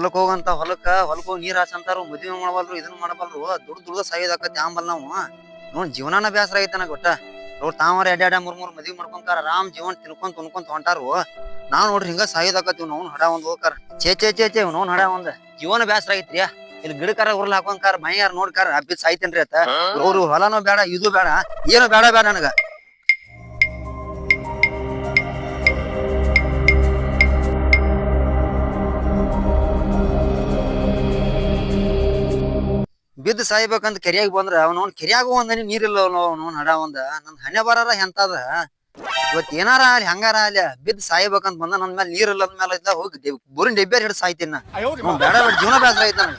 ಹೊಲಕ್ ಹೋಗಂತ ಹೊಲಕ್ಕ ಹೊಲಕ್ ಹೋಗಿ ನೀರ್ ಹಾಸಂತಾರು ಮದ್ವೆ ಮಾಡಬಲ್ರು ಇದನ್ನ ಮಾಡಬಲ್ರು ದುಡ್ಡು ದುಡ್ದ ಸಾಯೋದಾಕತಿ ಆಂಬಲ್ ನಾವು. ನೋಡ್ ಜೀವನಾನ ಬೇಸರ ಐತೆ ನನಗೆ ಒಟ್ಟ ಅವ್ರು ತಾವರ ಎಡ್ ಎಡ ಮೂರ್ ಮೂರ್ ಮದ್ವಿ ಮಾಡ್ಕೊಂತಾರ ಆರಾಮ್ ಜೀವನ್ ತಿನ್ಕೊಂತ ಉನ್ಕೊಂತ ಹೊಂಟಾರು. ನಾವ್ ನೋಡ್ರಿ ಹಿಂಗ ಸಾಯೋದಾಕತಿ ನೋನ್ ಹಡ ಒಂದ್ ಹೋಗಾರ ಚೇ ಚೇ ಚೇ ಚೇ ನೋನ್ ಹಡ ಒಂದ್. ಜೀವನ ಬೇಸರ ಐತ್ರಿ ಇಲ್ಲಿ ಗಿಡಕಾರ ಉರ್ಲ್ ಹಾಕೊಂತಾರ ಮೈಯಾರ ನೋಡ್ಕಾರ ಹಬ್ಬಿದ್ ಸಾಯ್ತೇನ್ರಿ ಅತ್ತ ಅವ್ರು ಹೊಲನೂ ಬೇಡ ಇದು ಬೇಡ ಏನು ಬೇಡ ಬೇಡ ನನಗ. ಬಿದ್ದು ಸಾಯ್ಬೇಕಂತ ಕೆರಿಯಾಗ ಬಂದ್ರ ಅವ್ನವ್ನ ಕೆರಿಯಾಗ ಒಂದನಿ ನೀರಿಲ್ಲ ಅವನು ಹಡ ಒಂದ. ನನ್ ಹಣೆ ಬರಾರ ಎಂತದ? ಇವತ್ ಏನಾರ ಅಲ್ಲಿ ಹಂಗಾರ ಅಲ್ಲಿ ಬಿದ್ದು ಸಾಯ್ಬೇಕಂತ ಬಂದ ನನ್ ಮೇಲೆ ನೀರಿಲ್ಲ ಅಂದ್ಮೇಲೆ ಇದ್ದ ಹೋಗಿ ಬೋರಿನ ಡೆಬ್ಬ್ಯಾರ ಹಿಡಿದು ಸಾಯ್ತೀನಿ ನಾ. ಅವ್ನ್ ಬೇಡ ಬೇಡ ಜೀವನ ಬೇಸರ ಐತೆ ನನಗೆ.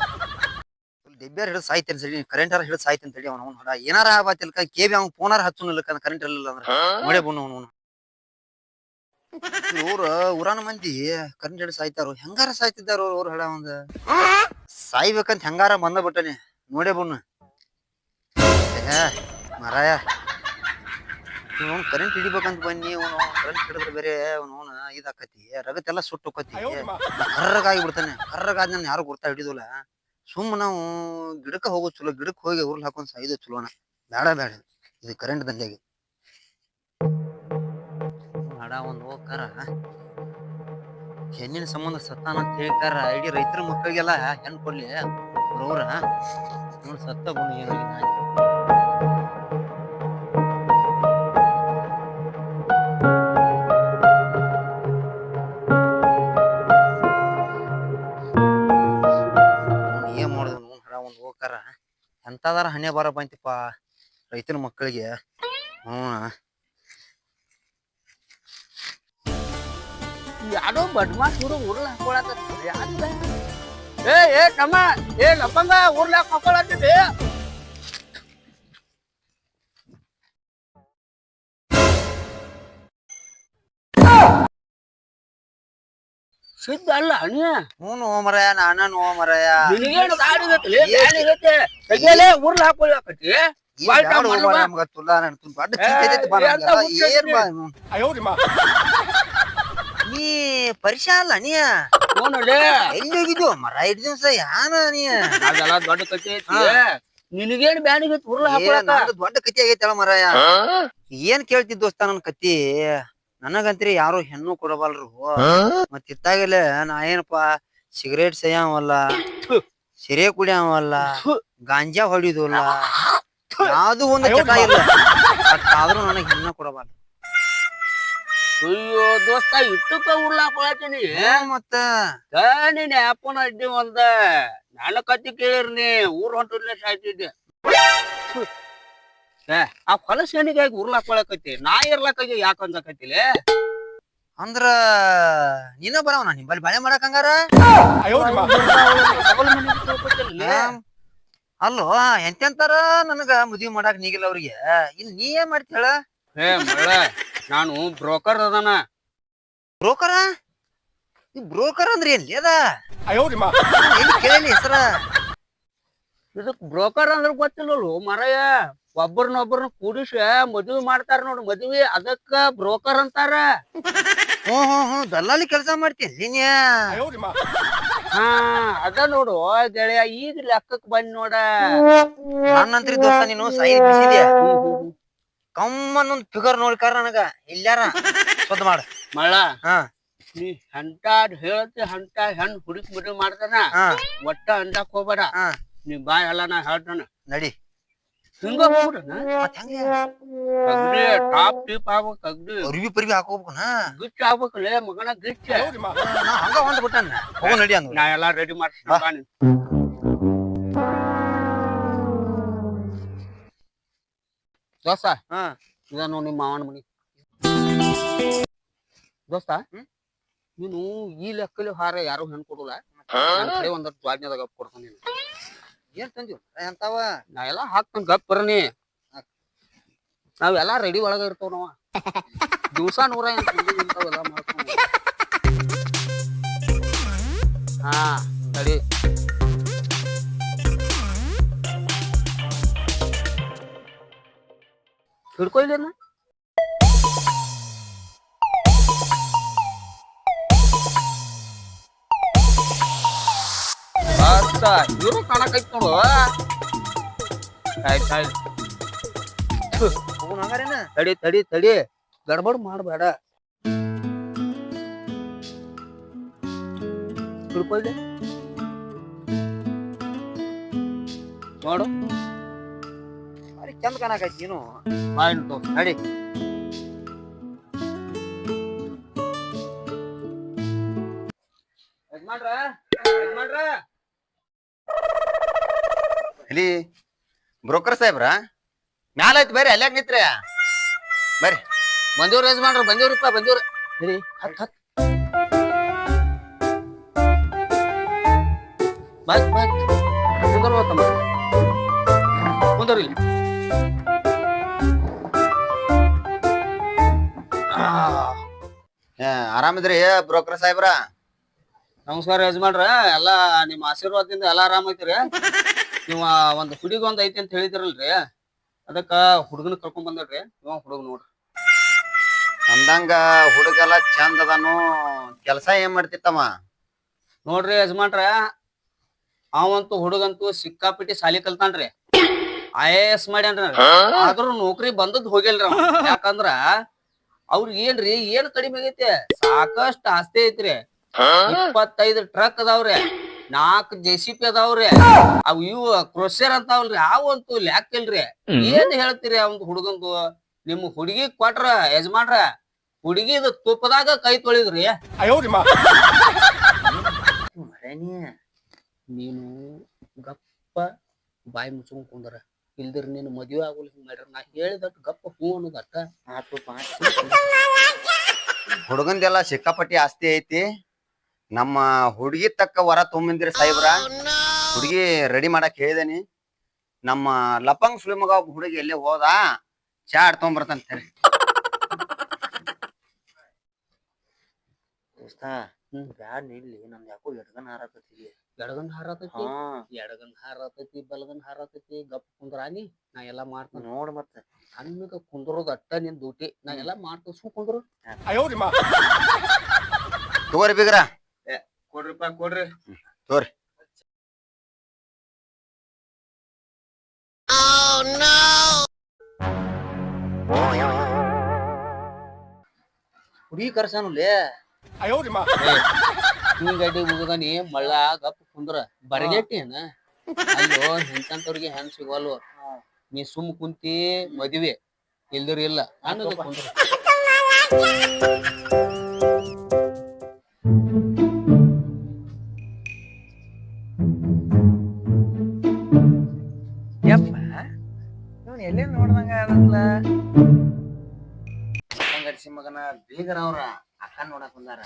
ಡೆಬ್ಬ್ಯಾರ ಹಿಡಿದು ಸಾಯ್ತೀನಿ ಸರಿ ಕರೆಂಟ್ ಹಿಡಿದು ಸಾಯ್ತೀನಿ ತಡಿ ಅವ್ನ ಹಡ. ಏನಾರ ಆಗತ್ತಿಲ್ಕ ಕೇಬಿ ಅವ್ನ ಫೋನಾರ ಹಚ್ಚುನಿಲ್ಲ ಕರೆಂಟ್ ಇರಲಿಲ್ಲ ಅಂದ್ರೆ. ನೋಡೇ ಬನ್ನು ಅವನು ಊರ ಊರಾನ ಮಂದಿ ಕರೆಂಟ್ ಹಿಡಿದು ಸಾಯ್ತಾರು. ಹೆಂಗಾರ ಸಾಯ್ತಿದ್ದಾರ ಅವ್ರ ಹಡ ಒಂದ? ಸಾಯ್ಬೇಕಂತ ಹೆಂಗಾರ ಬಂದ ಬಿಟ್ಟನೆ. ನೋಡೇ ಬಣ್ಣ ಮರಾಯ. ಇವನು ಕರೆಂಟ್ ಹಿಡಿಬೇಕಂತ ಬನ್ನಿ ಅವನು ಕರೆಂಟ್ ಹಿಡಿದ್ರೆ ಬೇರೆ ಅವನು ಇದಾಕತಿ. ರಗತ್ತೆಲ್ಲ ಸುಟ್ಟು ಹೋಕತಿ ಕರ್ರಗಾಗಿ ಬಿಡ್ತಾನೆ. ಕರ್ರಗಾದ ನಾನು ಯಾರು ಗುರ್ತಾ ಹಿಡಿದಿಲ್ಲ. ಸುಮ್ಮ ನಾವು ಗಿಡಕ್ಕೆ ಹೋಗೋದು ಚಲೋ ಗಿಡಕ್ಕೆ ಹೋಗಿ ಉರ್ಲ್ ಹಾಕೊಂಡ್ ಸಾಯ್ದು ಚಲೋನ. ಬೇಡ ಬೇಡ. ಇದು ಕರೆಂಟ್ ದಂಡೆಗೆ ಬೇಡ ಒಂದು ಹೋಗ್ತಾರ ಹೆಣ್ಣಿನ ಸಂಬಂಧ ಸತ್ತಾನ ಅಂತ ಹೇಳ್ತಾರ ಇಡೀ ರೈತರ ಮಕ್ಕಳಿಗೆಲ್ಲ ಹೆಣ್ಣು ಕೊಡ್ಲಿ. ಅವ್ರವ್ರ ನೋಡಿ ಸತ್ತ ಗುಣ ಏನಾಗಿದೆ ಅವ್ನ್ ಏನ್ ಮಾಡುದು ಅವ್ನ್ ಹಡ ಒಂದ್ ಹೋಗಾರ ಎಂತದಾರ ಹಣೆ ಬರ ಬಂತಿಪ್ಪ ರೈತನ ಮಕ್ಕಳಿಗೆ ಹ್ಮ್ ಯಾರೋ ಬಡ್ಮಾಸ್ ಹುಡುಗ ಉರ್ಲ ಹಾಕೊಳಕತ್ತ ಯಾರಿದ ಏ ಏ ತಮ್ಮ ಏ ಲಪ್ಪಂಗ ಉರ್ಲಾಕ್ ಹಾಕೊಳತ್ತಿದೆ ಸಿದ್ಧ ಅಲ್ಲ ಅಣ್ಣ ಹ್ಞೂ ನೋ ಮರಯ ನಾನ ನೋ ಮರಯ ನಿನಗೇನು ಗಾಡಿ ಗತ್ತಲೆ ಗಾಡಿ ಗತ್ತೆ ತೆಗಿಯಲೇ ಉರ್ಲ ಹಾಕೊಳಕತ್ತಿ ಬಾಳ್ ಟೈಮ್ ಮಾಡ್ಲವ? ಏ, ಎಂತ ಹುಚ್ಚ ನೀ ಅಲ್ಲ ಎಲ್ಲಿ ಮರ ದಿವ್ಸ ಯಾನ ನೀ? ಅದೆಲ್ಲ ದೊಡ್ಡ ಕತೆ ಐತಿ. ನಿನಗೇನು ಉರ್ಲ ಹಾಕೊಳಕ? ದೊಡ್ಡ ಕತಿ ಆಗೈತಲ್ಲ ಮರಾಯ. ಏನ್ ಕೇಳ್ತಿದ್ ದೋಸ್ತ ನನ್ ಕತ್ತಿ? ನನಗಂತ್ರಿ ಯಾರು ಹೆಣ್ಣು ಕೊಡಬಲ್ರು ಮತ್ ಇತ್ತಾಗಲೇ ನಾ ಏನಪ್ಪಾ ಸಿಗರೇಟ್ ಸೇಯವಲ್ಲ ಸಿರೆ ಕುಡಿಯವಲ್ಲ ಗಾಂಜಾ ಹೊಡಿಯೋದಲ್ಲ. ಯಾವ್ದು ಒಂದು ಚಟ ಇಲ್ಲ. ಬಟ್ ಆದ್ರೂ ನನಗ್ ಹೆಣ್ಣು ಕೊಡಬಲ್ಲ ಅಯ್ಯೋ ದೋಸ್ತ ಇಟ್ಟಕ್ಕ ಉರ್ಲ ಹಾಕೊಳತ್ತೀನಿ ಮತ್ತ? ನೀನ್ ಅಪ್ಪನ ಅಡ್ಡಿ ಒಂದ. ನನ್ನ ಕತ್ತಿ ಕೇಳಿರ್ನಿ ಊರ್ ಹೊಂಟಿರ್ಲಿ ಸಾಯ್ತಿದ್ದೆ. ಆ ಹೊಲಸೇನಿಗಾಗಿ ಉರ್ಲಾಕೊಳಕತ್ತಿ ನಾ ಇರ್ಲಕ್ಕಾಗಿ ಯಾಕ ಅಂದಕತ್ತಿಲೆ ಅಂದ್ರ ನೀನ ನಾ ನಿಂಬಲ್ಲಿ ಬಳೆ ಮಾಡಕ್ ಹಂಗಾರ? ಅಲ್ಲೋ ಎಂತೆಂತಾರ ನನಗ ಮದ್ವಿ ಮಾಡಾಕ ನೀಗಿಲ್ಲ ಅವ್ರಿಗೆ. ಇನ್ ನೀ ಏನ್ ಮಾಡ್ತಿ ಹೇಳ? ನಾನು ಬ್ರೋಕರ್ ಅದಾನ. ಬ್ರೋಕರ? ಈ ಬ್ರೋಕರ್ ಅಂದ್ರೆ ಎಲ್ಲಿ ಅದ? ಎಲ್ಲಿ ಕೇಳಿ ಹೆಸರ? ಇದಕ್ ಬ್ರೋಕರ್ ಅಂದ್ರ ಗೊತ್ತಿಲ್ಲ ಮರಯ. ಒಬ್ಬರನ್ನೊಬ್ಬರನ್ನ ಕೂಡಿಸಿ ಮದುವೆ ಮಾಡ್ತಾರ ನೋಡು ಮದುವೆ ಅದಕ್ಕ ಬ್ರೋಕರ್ ಅಂತಾರ. ಹ್ಮ್ ಹ್ಮ್ ಹ್ಮ್ ದಲ್ಲಾಲಿ ಕೆಲಸ ಮಾಡ್ತೀನಿ ಹಾ ಅದ ನೋಡು ಗೆಳೆಯ ಈಗ ಲೆಕ್ಕಕ್ ಬಂದ್ ನೋಡ. ನನ್ನಂತ್ರಿ ದೋಸ್ತ ನೀನು ಸಾಯಿ ಬಿಸಿದ್ಯಾ? ಕಮ್ಮನ್ನೊಂದ್ ಫಿಗರ್ ನೋಡ್ಕಾರ ನನಗ. ಇಲ್ಲಾರ ಶುದ್ಧ ಮಾಡ. ಮಳ್ಳ ಹಾ. ನೀ ಹಂಟಾಡ್ ಹೇಳ್ತಿ ಹಂಟ ಹೆಣ್ ಹುಡುಕ್ ಮದುವೆ ಮಾಡ್ತಾನ ಹಾ. ಒಟ್ಟ ಅಂದಾಕ್ ಹೋಗ್ಬೇಡ. ಹಾ. ನೀ ಬಾಯ್ ಎಲ್ಲ ನಾ ಹೇಳ್ತಾನ. ನಡಿ. ಹಿಂಗ ಮತ್ ಹೆಂಗ? ಅಗ್ನಿ ಟಾಪ್ ಟೀಪ್ ಆಗ್ಬೇಕ್ ಅಗ್ಡಿ ಅರ್ವಿ ಪರ್ವಿ ಹಾಕೋಬೇಕನ? ಗಿಚ್ ಆಗ್ಬೇಕಲ್ಲೇ ಮಗನ ಗಿಚ್ಚ. ಹಂಗ ಹೊಂದ್ ಹೋಗ ಹೋಗು ನಡಿ ಅಂದ್ ನಾ ಎಲ್ಲಾ ರೆಡಿ. ಮಾಡ್ತೀನಿ ದೋಸ್ತ? ಹಾ. ಇದ ನೋಡಿ ನಿಮ್ಮ ಮಾವನ ಮನಿ. ದೋಸ್ತ ನೀನು ಈ ಲೆಕ್ಕಲಿ ಹಾರ ಯಾರು ಹೆಣ್ ಕೊಡಲ್ಲ? ಜ್ವಾಜ್ಞದಾಗ ಕೊಡ್ತಾನೆ ನೀನು. ಏನ್ ತಂದಿವ್ ಎಂತಾವ? ನಾ ಎಲ್ಲಾ ಹಾಕ್ತಾನ ಗಪ್ ಬರನಿ ನಾವೆಲ್ಲಾ ರೆಡಿ ಒಳಗ ಇರ್ತಾವ ನಾವ. ದಿವ್ಸ ನೂರ ಇಂಥವೆಲ್ಲ ಮಾಡ್ತಾವ ಹಿಡ್ಕೊಯ್ಲೇನ ಮತ್ತ ಹೀರೋ ಕಾಣಕೈತ್ ನೋಡು ಆಯ್ತ್ ಆಯ್ತ್. ತಡಿ ತಡಿ ತಡಿ. ಗಡ್ಬಡ್ ಮಾಡಬೇಡ. ತಿಳ್ಕೊಳ್ದೆ? ನೋಡು. ಚಂದ ಕಾಣಕೈತಿ ನೀನು ಮಾಡ್ತು ನಡಿ. ಯಜಮಾನ್ರ ಇಲ್ಲಿ ಬ್ರೋಕರ್ ಸಾಹೇಬ್ರ? ಮ್ಯಾಲ ಐತಿ ಬರ್ರಿ, ಅಲ್ಯಾಗ ನಿತ್ರಿ? ಬರ್ರಿ. ಬಂದಿವ್ರ ಯಜಮಾನ್ರ, ಬಂದೇವ್ರಿಪ್ಪ, ಬಂದಿವ್ರ. ಹೇಳಿ ಹತ್ ಹತ್. ಬಾಯ್ ಬಾಯ್ ಕುಂದರ್ಬೇಕಮ್ಮ. ಕುಂದರ್ ಇಲ್ಲಿ ಆರಾಮಿದ್ರಿ ಬ್ರೋಕರ್ ಸಾಹೇಬ್ರ? ನಮಸ್ಕಾರ ಯಜಮಾನ್ರ. ಎಲ್ಲಾ ನಿಮ್ಮ ಆಶೀರ್ವಾದದಿಂದ ಎಲ್ಲಾ ಆರಾಮ ಐತಿರಿ. ನೀವ ಒಂದ್ ಹುಡುಗ ಒಂದ್ ಐತಿ ಅಂತ ಹೇಳಿದಿರಲ್ರಿ. ಅದಕ್ಕ ಹುಡುಗನ ಕರ್ಕೊಂಡ್ ಬಂದ್ರಿ ಇವ ಹುಡುಗ ನೋಡ್ರಿ. ಅಂದಂಗ ಹುಡುಗೆಲ್ಲ ಚಂದ ಅದನು. ಕೆಲಸ ಏನ್ ಮಾಡ್ತಿತ್ತಮ್ಮ ನೋಡ್ರಿ ಯಜಮಾನ್ರ ಅವಂತೂ ಹುಡುಗಂತೂ ಸಿಕ್ಕಾಪಿಟ್ಟಿ ಸಾಲಿ ಕಲ್ತಾನ್ರಿ. ಐ ಎ ಎಸ್ ಮಾಡ್ಯಾನ್ರಿ ಆದ್ರೂ ನೌಕರಿ ಬಂದದ್ ಹೋಗಿಲ್ರ ಅವ. ಯಾಕಂದ್ರ ಅವ್ರಿಗೆ ಏನ್ರಿ ಏನ್ ಕಡಿಮೆ ಆಗೈತಿ? ಸಾಕಷ್ಟು ಆಸ್ತಿ ಐತ್ರಿ. ಇಪ್ಪತ್ತೈದು ಟ್ರಕ್ ಅದಾವ್ರಿ ನಾಲ್ಕು ಜೆ ಸಿ ಪಿ ಅದಾವ್ರಿ. ಅವ್ ಇವು ಕ್ರೊಸರ್ ಅಂತಾವಲ್ರಿ ಅವಂತೂ ಲ್ಯಾಕ್ ಇಲ್ರಿ. ಏನ್ ಹೇಳ್ತೀರಿ ಅವಂದ್ ಹುಡುಗಂದು? ನಿಮ್ ಹುಡುಗಿ ಕೊಟ್ರ ಯಜಮಾನ್ರ ಹುಡುಗಿದ ತುಪ್ಪದಾಗ ಕೈ ತೊಳಿದ್ರಿ. ನೀನು ಗಪ್ಪ ಬಾಯಿ ಮುಚ್ಕೊಂಡ್ ಕುಂದರ. ಇಲ್ದಿರ ನೀನು ಮದುವೆ ಆಗುಲ್ ಹಿಂಗ್ ಮಾಡ್ರ. ನಾ ಹೇಳಿದ ಗಪ್ಪ ಹೂ ಅನ್ನೋದ್ ಅಟ್ಟ ಹುಡುಗಂದೆಲ್ಲ ಸಿಕ್ಕಾಪಟ್ಟಿ ಆಸ್ತಿ ಐತಿ. ನಮ್ಮ ಹುಡುಗಿ ತಕ್ಕ ವರ ತೊಗೊಂಬಂದಿರಿ ಸಾಹೇಬ್ರ. ಹುಡುಗಿ ರೆಡಿ ಮಾಡಕ್ ಹೇಳಿದೇನಿ. ನಮ್ಮ ಲಪಂಗ್ ಸುಳಿ ಮಗ ಒಬ್ಬ ಹುಡುಗಿ ಎಲ್ಲೇ ಹೋದ ಚಾ ಆಡ್ಕೊಂಬರ್ತಂತ ಹೇಳಿ ದೋಸ್ತ ಹ್ಮ್. ಬ್ಯಾಡ್ ನಿಲ್ಲಿ ನಮ್ದು ಯಾಕೋ ಎಡ್ಗನ್ ಹಾರಾಕತ್ತಿ ಎಡಗನ್ ಹಾರತೈತಿ ಹಾ. ಎಡಗನ್ ಹಾರತೈತಿ ಬಲಗನ್ ಹಾರತೈತಿ ಗಪ್ ಕುಂದ್ರಾನಿ ನಾ ಎಲ್ಲಾ ಮಾಡ್ತಾನ. ನೋಡ್ ಮತ್ತ. ಸಣ್ಣಗ ಕುಂದ್ರೋದ್ ಅಟ್ಟ ನಿನ್ ದೂಟಿ ನಾ ಎಲ್ಲಾ ಮಾಡ್ತ ಸು ಕುಂದ್ರು. ತಗೋರಿ ಬಿಗ್ರ. ಕೊಡ್ರಿಪ್ಪ ಕೊಡ್ರಿ ತಗೋರಿ. ಹುಡುಗಿ ಕರ್ಸಾನುಲೇ ಹಿಂಗ್ ಗಡ್ಡಿ ಮುಗದಾನಿ ಮಳ್ಳ ಗಪ್ ಕುಂದ್ರ ಬರಗೆಟ್ಟಿ ಏನ? ಅಯ್ಯೋ ಇಂತಂತವ್ರಿಗೆ ಹೆಂಗ್ ಸಿಗವಲ್ವ ನೀ ಸುಮ್ ಕುಂತಿ ಮದ್ವೆ ಇಲ್ದಿರ ಇಲ್ಲ. ಅನ್ನೋದು ಕುಂದ್ರ. ಯಪ್ಪ ಇವ್ನು ಎಲ್ಲಿ ನೋಡ್ದಂಗ ಆಗತ್ಲ ಗಡಿಸಿ ಮಗನ ಬೀಗರ ಅಕ್ಕ ನೋಡಕ್ ಬಂದಾರ.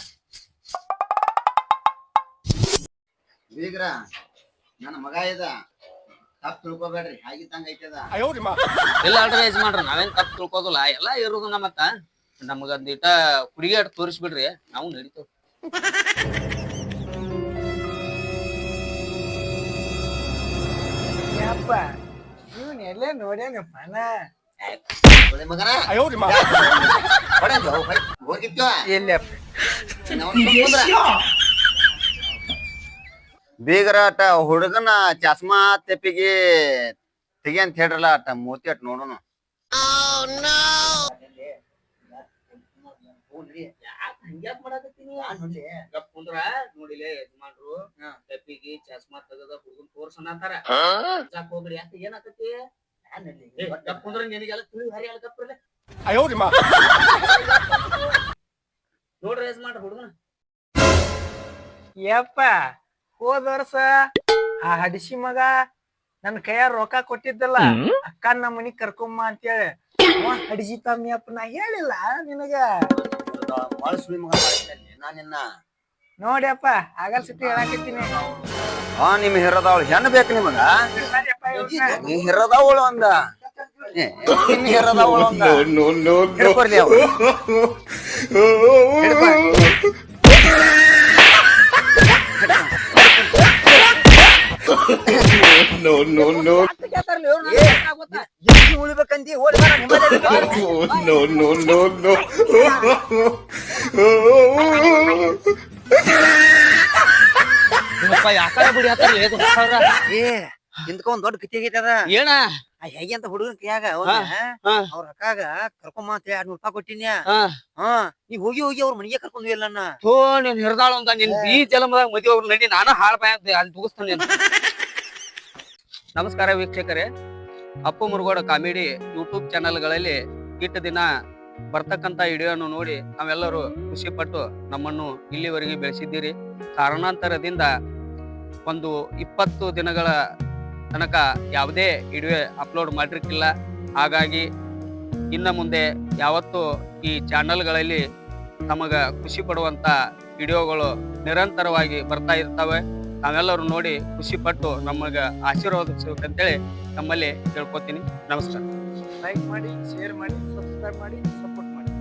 ಬೀಗ್ರ ನನ್ನ ಮಗ ಇದ. ತಪ್ಪು ತಿಳ್ಕೊಬೇಡ್ರಿ ಹಾಗಿದ್ದಂಗ ಐತದ ಇಲ್ಲ ಅಲ್ರಿ ಮಾಡ್ರಿ ನಾವೇನ್ ತಪ್ಪು ತಿಳ್ಕೋದಿಲ್ಲ. ಎಲ್ಲಾ ಇರುದು ನಮ್ಮತ್ತ ನಮಗ ಒಂದಿಟ ಹುಡುಗಿ ತೋರಿಸ್ಬಿಡ್ರಿ ನಾವು ನಡಿತೇವ್. ಯಪ್ಪ ಇವ್ನು ಎಲ್ಲೇ ನೋಡ್ಯಾನಪ್ಪ ನಾ ಒಳ್ಳೆ ಮಗನ ಹೊಡೆದು ಹೋಗಿದ್ವ ಎಲ್ಲಪ್ಪ ಬೀಗರ ಅಟ ಹುಡುಗನ ಚಸ್ಮಾ ತೆಪ್ಪಿಗೆ ತೆಗಿ ಅಂತ ಹೇಳ್ರಲ್ಲ ಅಟ ಮೂತಿ ಅಟ್ ನೋಡೋಣ. ಗಪ್ ಕುಂದ್ರ ನೋಡಿಲೆ ಯಜಮಾನ್ರು ತಪ್ಪಿಗೆ ಚಸ್ಮಾ ತೆಗದ ಹುಡುಗನ್ ತೋರ್ಸ ಜಾಕ್ ಹೋಗ್ರಿ ಅಂತ ಏನಾಕತಿ ನೋಡ್ರಿ ಹುಡುಗನ. ಯಪ್ಪ ಹೋದ ವರ್ಷ ಆ ಹಡಿಸಿ ಮಗ ನನ್ನ ಕೈಯಾಗ ರೊಕ್ಕ ಕೊಟ್ಟಿದ್ದಲ್ಲ ಅಕ್ಕ ನಮ್ಮ ಮನಿಗ್ ಕರ್ಕೊಂಬ ಅಂತೇಳಿ. ಅವ ಹಡಿಸಿ ತಮ್ಮಿಯಪ್ಪ ನಾ ಹೇಳಿಲ್ಲ ನಿನಗ. ಬಾಳ ಸುಳಿ ಮಗ ನಾ ನಿನ್ನ. ನೋಡ್ಯಪ್ಪ ಆಗಲ್ ಸಿಟ್ಟು ಹೇಳಾಕತ್ತೀನಿ. ಆ ನಿಮ್ ಹಿರದವಳು ಹೆಣ್ಣು ಬೇಕು ನಿಮಗ. ನೀ ಹಿರದವಳು ಏ, ನಿಮ್ ಹಿರದವಳು ಅಂದ. ಹಿಡ್ಕೊರ್ಲಿ ಅವ ಉಳಿಬೇಕಂದಿ? ಓಡಿ ನೋ ನೋ ನೋ ನೋ ಬಿಡಿ ಹತ್ತಾರ? ಏ ಹಿಂದ್ಕ ಒಂದ್ ದೊಡ್ಡ ಕತಿ ಆಗೈತೆ ಅದ. ಏನ? ಹೇಗೆ ಅಂತ ಹುಡುಗನ್ ಕೈಯಾಗ. ಅವ್ರ ಅಕ್ಕಾಗ ಕರ್ಕೊಂಬ ಅಂತ ಎರಡ್ನೂರ್ ರೂಪಾಯಿ ಕೊಟ್ಟಿನ್ಯ? ಹಾ. ನೀ ಹೋಗಿ ಹೋಗಿ ಅವ್ರ ಮನೆಗೆ ಕರ್ಕೊಂಡ್ ಇಲ್ಲ ಅಣ್ಣ ನೀನ್ ಹಿರ್ದಾಳ ಅಂತ ನಿನ್ ಈ ಜಲಮದಾಗ ಮದುವೆ ಅವ್ರ ನಡಿ ನಾನು ಹಾಳ್ ಬಾಯ ಅಂತ ಅಲ್ಲಿ ತುಗಿಸ್ತಾನೆ ನಮಸ್ಕಾರ ವೀಕ್ಷಕರೇ. ಅಪ್ಪು ಮುರುಗೋಡ ಕಾಮಿಡಿ ಯೂಟ್ಯೂಬ್ ಚಾನೆಲ್ಗಳಲ್ಲಿ ಇಟ್ಟ ದಿನ ಬರ್ತಕ್ಕಂತ ವಿಡಿಯೋನು ನೋಡಿ ನಾವೆಲ್ಲರೂ ಖುಷಿ ಪಟ್ಟು ನಮ್ಮನ್ನು ಇಲ್ಲಿವರೆಗೆ ಬೆಳೆಸಿದ್ದೀರಿ. ಕಾರಣಾಂತರದಿಂದ ಒಂದು ಇಪ್ಪತ್ತು ದಿನಗಳ ತನಕ ಯಾವುದೇ ವಿಡಿಯೋ ಅಪ್ಲೋಡ್ ಮಾಡಿರಕ್ಕಿಲ್ಲ ಹಾಗಾಗಿ ಇನ್ನು ಮುಂದೆ ಯಾವತ್ತೂ ಈ ಚಾನಲ್ಗಳಲ್ಲಿ ನಮಗೆ ಖುಷಿ ಪಡುವಂಥ ವಿಡಿಯೋಗಳು ನಿರಂತರವಾಗಿ ಬರ್ತಾ ಇರ್ತವೆ. ನಾವೆಲ್ಲರೂ ನೋಡಿ ಖುಷಿಪಟ್ಟು ನಮಗೆ ಆಶೀರ್ವಾದಿಸಬೇಕಂತೇಳಿ ನಮ್ಮಲ್ಲಿ ಕೇಳ್ಕೊತೀನಿ. ನಮಸ್ಕಾರ. ಲೈಕ್ ಮಾಡಿ ಶೇರ್ ಮಾಡಿ ಸಬ್ಸ್ಕ್ರೈಬ್ ಮಾಡಿ ಸಪೋರ್ಟ್ ಮಾಡಿ.